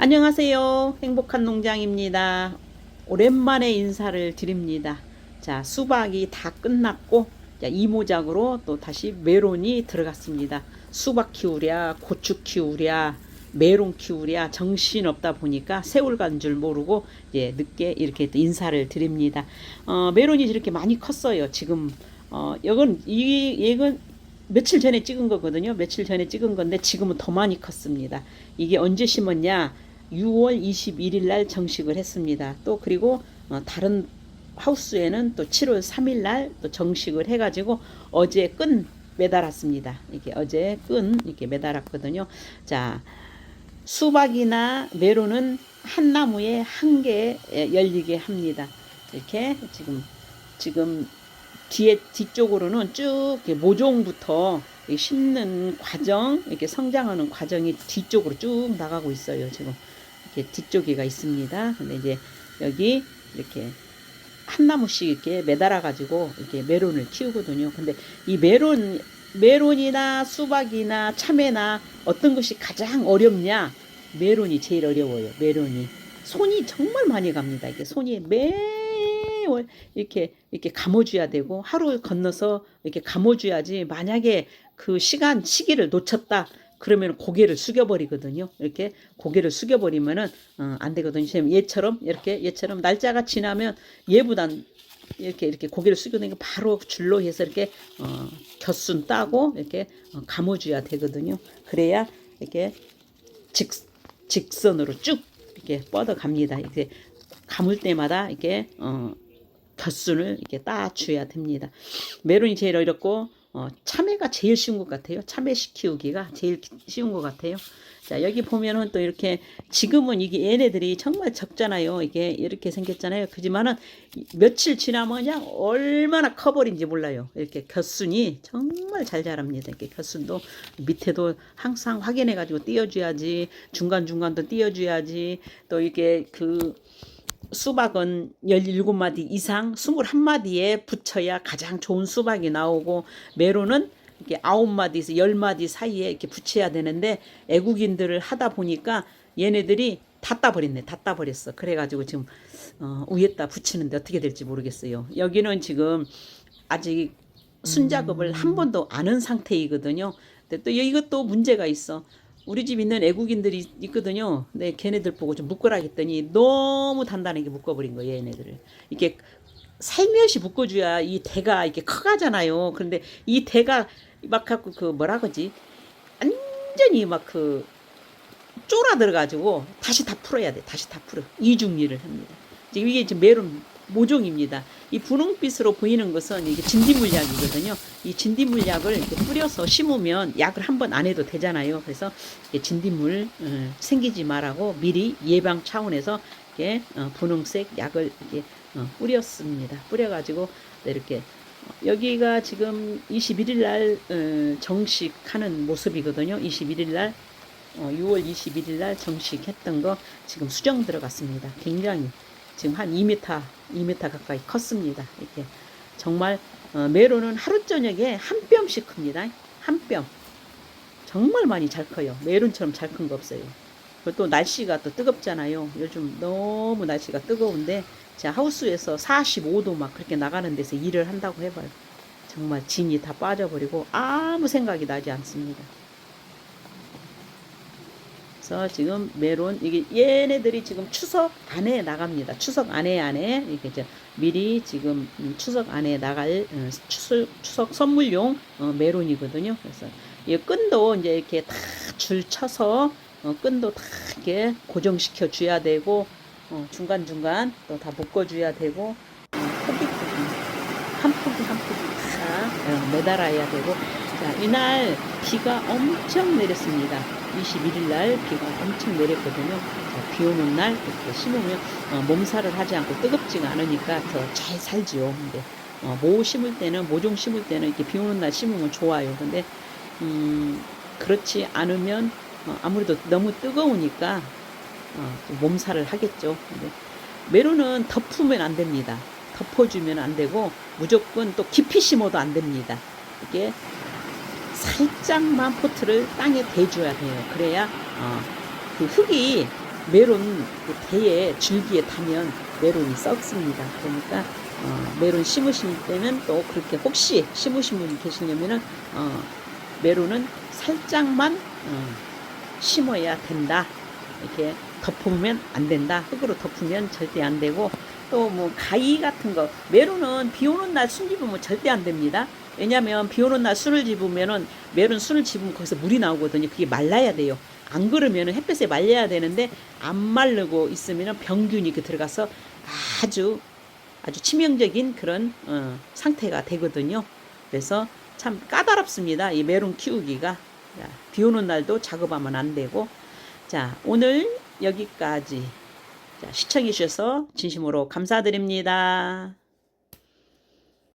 안녕하세요. 행복한 농장입니다. 오랜만에 인사를 드립니다. 자, 수박이 다 끝났고, 자, 이모작으로 또 다시 메론이 들어갔습니다. 수박 키우랴, 고추 키우랴, 메론 키우랴, 정신 없다 보니까 세월 간 줄 모르고, 예, 늦게 이렇게 또 인사를 드립니다. 어, 메론이 이렇게 많이 컸어요. 지금, 어, 이건, 이, 이건, 며칠 전에 찍은 거거든요. 며칠 전에 찍은 건데 지금은 더 많이 컸습니다. 이게 언제 심었냐? 6월 21일 날 정식을 했습니다. 또 그리고 어, 다른 하우스에는 또 7월 3일 날 또 정식을 해가지고 어제 끈 매달았습니다. 이렇게 어제 끈 이렇게 매달았거든요. 자, 수박이나 메론은 한 나무에 한 개 열리게 합니다. 이렇게 지금 지금 뒤에 뒤쪽으로는 쭉 모종부터 이렇게 심는 과정, 이렇게 성장하는 과정이 뒤쪽으로 쭉 나가고 있어요. 지금 이렇게 뒤쪽에가 있습니다. 근데 이제 여기 이렇게 한 나무씩 이렇게 매달아 가지고 이렇게 메론을 키우거든요. 근데 이 메론 메론이나 수박이나 참외나 어떤 것이 가장 어렵냐? 메론이 제일 어려워요. 메론이 손이 정말 많이 갑니다. 이게 손이 매월 이렇게 이렇게 감아줘야 되고 하루 건너서 이렇게 감아줘야지 만약에 그 시간 시기를 놓쳤다 그러면 고개를 숙여버리거든요. 이렇게 고개를 숙여버리면은 어, 안 되거든요. 얘처럼 이렇게 얘처럼 날짜가 지나면 얘보단 이렇게 이렇게 고개를 숙여내고 바로 줄로 해서 이렇게 어, 겨순 따고 이렇게 어, 감아줘야 되거든요. 그래야 이렇게 직 직선으로 쭉 이렇게 뻗어 갑니다. 이렇게 감을 때마다 이렇게 어, 곁순을 이렇게 따줘야 됩니다. 메론이 제일 어렵고 어, 참외가 제일 쉬운 것 같아요. 참외 키우기가 제일 쉬운 것 같아요. 자 여기 보면은 또 이렇게 지금은 이게 얘네들이 정말 적잖아요. 이게 이렇게 생겼잖아요. 그지만은 며칠 지나면 그냥 얼마나 커버린지 몰라요. 이렇게 곁순이 정말 잘 자랍니다. 이렇게 곁순도 밑에도 항상 확인해 가지고 띄워줘야지 중간 중간도 띄워줘야지 또 이게 그 수박은 17마디 이상 21마디에 붙여야 가장 좋은 수박이 나오고 메론은 이렇게 9마디에서 10마디 사이에 이렇게 붙여야 되는데 애국인들을 하다 보니까 얘네들이 다 따버렸네. 다 따버렸어. 그래가지고 지금 어, 위에다 붙이는데 어떻게 될지 모르겠어요. 여기는 지금 아직 순작업을 한 번도 안 한 상태이거든요. 근데 또 이것도 문제가 있어. 우리 집 있는 애국인들이 있거든요. 네, 걔네들 보고 좀 묶으라 했더니 너무 단단하게 묶어버린 거예요, 얘네들을. 이게 살며시 묶어줘야 이 대가 이렇게 커가잖아요. 그런데 이 대가 막 갖고 그 뭐라 그러지? 완전히 막 그 쫄아들어가지고 다시 다 풀어야 돼. 다시 다 풀어. 이중리를 합니다. 지금 이게 지금 메론 모종입니다. 이 분홍빛으로 보이는 것은 이게 진딧물약이거든요. 이 진딧물약을 뿌려서 심으면 약을 한 번 안 해도 되잖아요. 그래서 진딧물 어, 생기지 말라고 미리 예방 차원에서 이렇게 어, 분홍색 약을 이렇게 어, 뿌렸습니다. 뿌려가지고 네, 이렇게 어, 여기가 지금 21일 날 어, 정식하는 모습이거든요. 21일 날 어, 6월 21일 날 정식했던 거 지금 수정 들어갔습니다. 굉장히 지금 한 2m, 2m 가까이 컸습니다. 이렇게 정말 어, 메론은 하루 저녁에 한 뼘씩 큽니다. 한 뼘. 정말 많이 잘 커요. 메론처럼 잘 큰 거 없어요. 또 날씨가 또 뜨겁잖아요. 요즘 너무 날씨가 뜨거운데 제 하우스에서 45도 막 그렇게 나가는 데서 일을 한다고 해봐요. 정말 진이 다 빠져버리고 아무 생각이 나지 않습니다. 그래서 지금 메론 이게 얘네들이 지금 추석 안에 나갑니다. 추석 안에 안에 이렇게 이제 미리 지금 음, 추석 안에 나갈 어, 추석, 추석 선물용 어, 메론이거든요. 그래서 이 끈도 이제 이렇게 다 줄 쳐서 어, 끈도 다 이렇게 고정시켜 줘야 되고 어, 중간 중간 또 다 묶어 줘야 되고 어, 포기 포기 한 포기 한 포기 다 어, 매달아야 되고 자 이날 비가 엄청 내렸습니다. 21일 날 비가 엄청 내렸거든요. 자, 비 오는 날 이렇게 심으면 어, 몸살을 하지 않고 뜨겁지가 않으니까 더 잘 살지요. 근데 어, 모 심을 때는 모종 심을 때는 이렇게 비 오는 날 심으면 좋아요. 근데 음, 그렇지 않으면 어, 아무래도 너무 뜨거우니까 어, 좀 몸살을 하겠죠. 근데 메론은 덮으면 안 됩니다. 덮어주면 안 되고 무조건 또 깊이 심어도 안 됩니다. 이게 살짝만 포트를 땅에 대줘야 돼요. 그래야 어, 그 흙이 메론 그 대에 줄기에 타면 메론이 썩습니다. 그러니까 어, 메론 심으실 때는 또 그렇게 혹시 심으신 분이 계시려면은 어, 메론은 살짝만 어, 심어야 된다. 이렇게 덮으면 안 된다. 흙으로 덮으면 절대 안 되고 또 뭐 가위 같은 거 메론은 비 오는 날 순 집으면 절대 안 됩니다. 왜냐면 비 오는 날 순을 집으면은 메론 순을 집으면 거기서 물이 나오거든요. 그게 말라야 돼요. 안 그러면은 햇볕에 말려야 되는데 안 마르고 있으면은 병균이 그 들어가서 아주 아주 치명적인 그런 어, 상태가 되거든요. 그래서 참 까다롭습니다. 이 메론 키우기가 자, 비 오는 날도 작업하면 안 되고 자 오늘 여기까지 자, 시청해 주셔서 진심으로 감사드립니다.